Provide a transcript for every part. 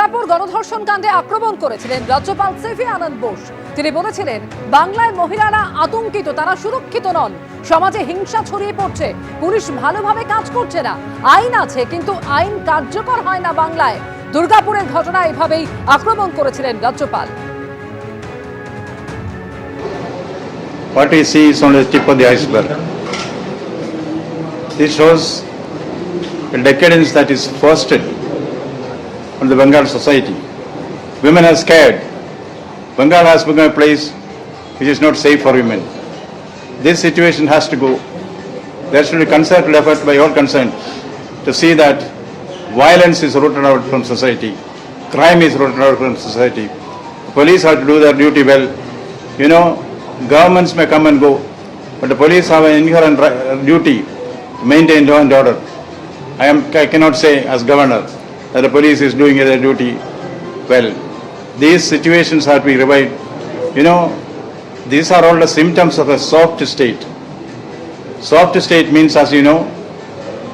দুর্গাপুর গণধর্ষণ কাণ্ডে আক্রমণ করেছিলেন রাজ্যপাল সেফি আনন্দ বোস। তিনি বলেছিলেন, বাংলায় মহিলারা আতঙ্কিত, তারা সুরক্ষিত নন। সমাজে হিংসা ছড়িয়ে পড়ছে, পুলিশ ভালোভাবে কাজ করছে না। আইন আছে, কিন্তু আইন কার্যকর হয় না বাংলায়। দুর্গাপুরের ঘটনা এভাবেই আক্রমণ করেছিলেন রাজ্যপাল। What we see is only the tip of the iceberg. This shows a decadence that is fostered on the Bengal society. Women are scared. Bengal has become a place which is not safe for women. This situation has to go. There should be concerted effort by all concerned to see that violence is rooted out from society, crime is rooted out from society. Police have to do their duty well. You know, governments may come and go, but the police have an inherent duty to maintain law and order. I am, I cannot say as governor the police is doing their duty well. These situations have to be revived. You know, these are all the symptoms of a soft state. Soft state means, as you know,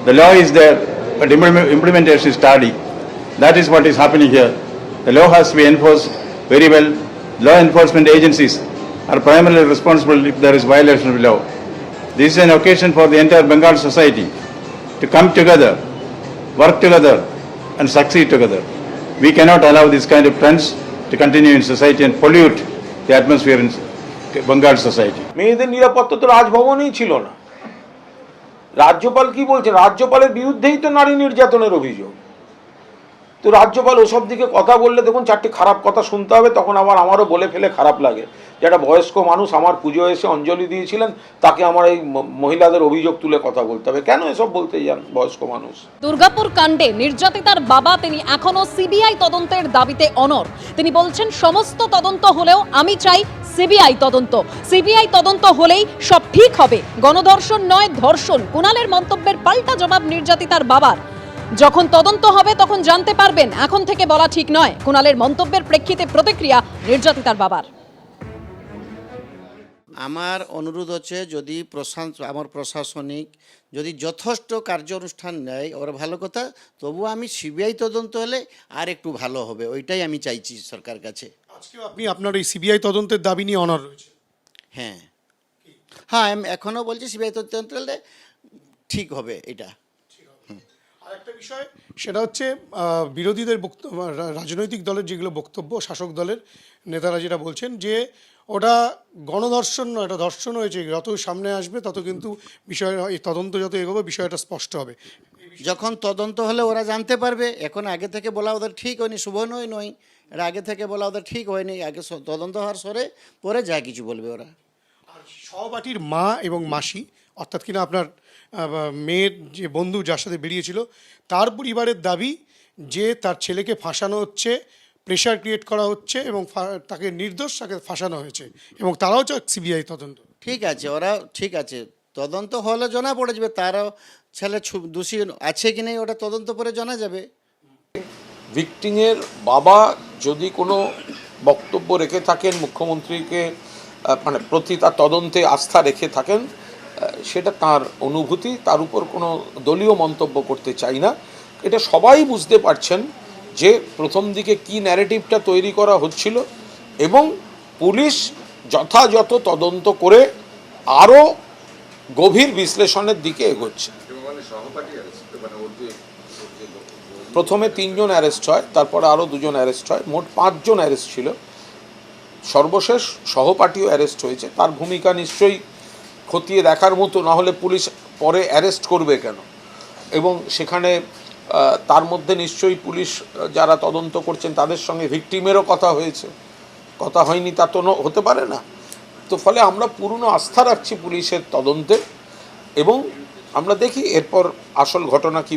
the law is there, but implementation is tardy. That is what is happening here. The law has to be enforced very well. Law enforcement agencies are primarily responsible if there is violation of law. This is an occasion for the entire Bengal society to come together, work together, and succeed together. We cannot allow this kind of trends to continue in society and pollute the atmosphere in Bengal society. মেয়েদের নিরাপত্তা তো রাজভবনেই ছিল না রাজ্যপাল কি বলছে রাজ্যপালের বিরুদ্ধেই তো নারী নির্যাতনের অভিযোগ তো রাজ্যপাল ওসব দিকে কথা বললে দেখুন চারটি খারাপ কথা শুনতে হবে, তখন আবার আমারও বলে ফেলে খারাপ লাগে। যে একটা বয়স্ক মানুষ আমার পুজো এসে অঞ্জলি দিয়েছিলেন, তাকে আমার এই মহিলাদের অভিযোগ তুলে কথা বলতে হবে। কেন এসব বলতে যান বয়স্ক মানুষ? দুর্গাপুর কাণ্ডে নির্যাতিতার বাবা তিনি এখনও সিবিআই তদন্তের দাবিতে অনর তিনি বলছেন, সমস্ত তদন্ত হলেও আমি চাই সিবিআই তদন্ত। সিবিআই তদন্ত হলেই সব ঠিক হবে। গণধর্ষণ নয়, ধর্ষণ। কুণালের মন্তব্যের পাল্টা জবাব নির্যাতিতার বাবার। যখন তদন্ত হবে তখন জানতে পারবেন এখন থেকে বলা ঠিক নয়। কুণালের মন্তব্যের প্রেক্ষিতে প্রতিক্রিয়া নির্যাতিতার বাবার। আমার অনুরোধ হচ্ছে যদি প্রশান্ত আমার প্রশাসনিক যদি যথেষ্ট কার্য অনুষ্ঠান নেয় ওর ভালো কথা তবু আমি সিবিআই তদন্ত হলে আর একটু ভালো হবে ওইটাই আমি চাইছি সরকার কাছে। আজকেও আপনি আপনার এই সিবিআই তদন্তের দাবি নিয়ে অনার রয়েছে হ্যাঁ। হ্যাঁ আমি এখনও বলছি সিবিআই তদন্ত হলে ঠিক হবে এটা। আর একটা বিষয়, সেটা হচ্ছে বিরোধীদের বক্তব্য রাজনৈতিক দলের যেগুলো বক্তব্য, শাসক দলের নেতারা যেটা বলছেন যে, ওটা গণধর্ষণ নয়, এটা ধর্ষণ হয়েছে, যত সামনে আসবে তত কিন্তু বিষয় তদন্ত যত এগোবে, বিষয়টা স্পষ্ট হবে। যখন তদন্ত হলে ওরা জানতে পারবে, এখন আগে থেকে বলা ওদের ঠিক হয়নি, শুভ নয় নয় এটা আগে থেকে বলা ওদের ঠিক হয়নি, আগে তদন্ত হওয়ার সরে পরে যা কিছু বলবে ওরা। সহপাঠীর মা এবং মাসি অর্থাৎ কিনা আপনার মেয়ের যে বন্ধু যার সাথে বেরিয়েছিল তার পরিবারের দাবি যে তার ছেলেকে ফাঁসানো হচ্ছে প্রেশার ক্রিয়েট করা হচ্ছে এবং তাকে নির্দোষ তাকে ফাঁসানো হয়েছে এবং তারাও সিবিআই তদন্ত। ঠিক আছে ওরা ঠিক আছে। তদন্ত হলে জানা পড়ে যাবে তারাও ছেলে দোষী আছে কি নেই ওটা তদন্ত করে জানা যাবে। ভিক্টিমের বাবা যদি কোনো বক্তব্য রেখে থাকেন মুখ্যমন্ত্রীকে মানে প্রতি তার তদন্তে আস্থা রেখে থাকেন সেটা তার অনুভূতি, তার উপর কোনো দলীয় মন্তব্য করতে চাই না। এটা সবাই বুঝতে পারছেন যে প্রথম দিকে কি ন্যারেটিভটা তৈরি করা হচ্ছিল এবং পুলিশ যথাযথ তদন্ত করে আরও গভীর বিশ্লেষণের দিকে এগোচ্ছে। প্রথমে তিনজন অ্যারেস্ট হয়, তারপরে আরও দুজন অ্যারেস্ট হয়, মোট পাঁচজন অ্যারেস্ট ছিল। সর্বশেষ সহপাঠীও অ্যারেস্ট হয়েছে। তার ভূমিকা নিশ্চয়ই খতিয়ে দেখার মতো, না হলে পুলিশ পরে অ্যারেস্ট করবে কেন? এবং সেখানে তার মধ্যে নিশ্চয়ই পুলিশ যারা তদন্ত করছেন তাদের সঙ্গে ভিকটিমেরও কথা হয়েছে। কথা হয়নি তা তো হতে পারে না। তো ফলে আমরা পূর্ণ আস্থা রাখছি পুলিশের তদন্তে এবং আমরা দেখি এরপর আসল ঘটনা কি।